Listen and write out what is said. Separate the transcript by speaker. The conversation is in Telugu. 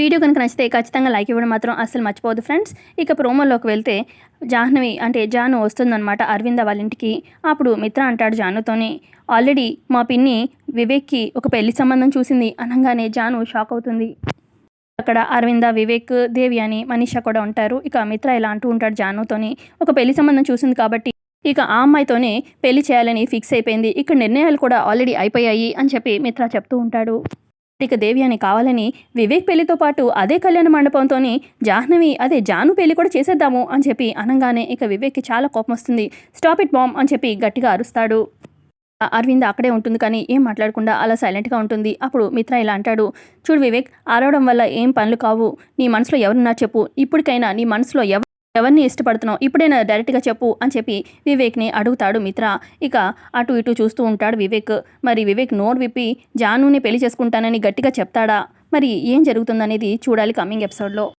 Speaker 1: వీడియో కనుక నచ్చితే ఖచ్చితంగా లైక్ ఇవ్వడం మాత్రం అస్సలు మర్చిపోవద్దు ఫ్రెండ్స్. ఇక ప్రోమోలోకి వెళ్తే జాహ్నవి అంటే జాను వస్తుందన్నమాట అరవింద వాళ్ళ ఇంటికి. అప్పుడు మిత్ర అంటాడు జానుతోని ఆల్రెడీ మా పిన్ని వివేక్కి ఒక పెళ్ళి సంబంధం చూసింది అనగానే జాను షాక్ అవుతుంది. అక్కడ అరవింద వివేక్ దేవి అని మనీషా కూడా ఉంటారు. ఇక మిత్ర ఇలా అంటూ ఉంటాడు జానుతోని ఒక పెళ్ళి సంబంధం చూసింది కాబట్టి ఇక ఆ అమ్మాయితోనే పెళ్ళి చేయాలని ఫిక్స్ అయిపోయింది. ఇక్కడ నిర్ణయాలు కూడా ఆల్రెడీ అయిపోయాయి అని చెప్పి మిత్ర చెప్తూ ఉంటాడు. ఇక దేవి అని కావాలని వివేక్ పెళ్ళితో పాటు అదే కళ్యాణ మండపంతోని జాహ్నవి అదే జాను పెళ్ళి కూడా చేసేద్దాము అని చెప్పి అనగానే ఇక వివేక్కి చాలా కోపం వస్తుంది. స్టాప్ ఇట్ బామ్ అని చెప్పి గట్టిగా అరుస్తాడు. అరవింద్ అక్కడే ఉంటుంది కానీ ఏం మాట్లాడకుండా అలా సైలెంట్గా ఉంటుంది. అప్పుడు మిత్ర ఇలా అంటాడు. చూడు వివేక్ ఆరవడం వల్ల ఏం పనులు కావు. నీ మనసులో ఎవరున్నా చెప్పు. ఇప్పటికైనా నీ మనసులో ఎవరు ఎవరిని ఇష్టపడుతున్నావు? ఇప్పుడైనా డైరెక్ట్గా చెప్పు అని చెప్పి వివేక్ని అడుగుతాడు మిత్ర. ఇక అటు ఇటు చూస్తూ ఉంటాడు వివేక్. మరి వివేక్ నోరు విప్పి జానుని పెళ్ళి చేసుకుంటానని గట్టిగా చెప్తాడా? మరి ఏం జరుగుతుందనేది చూడాలి కమింగ్ ఎపిసోడ్లో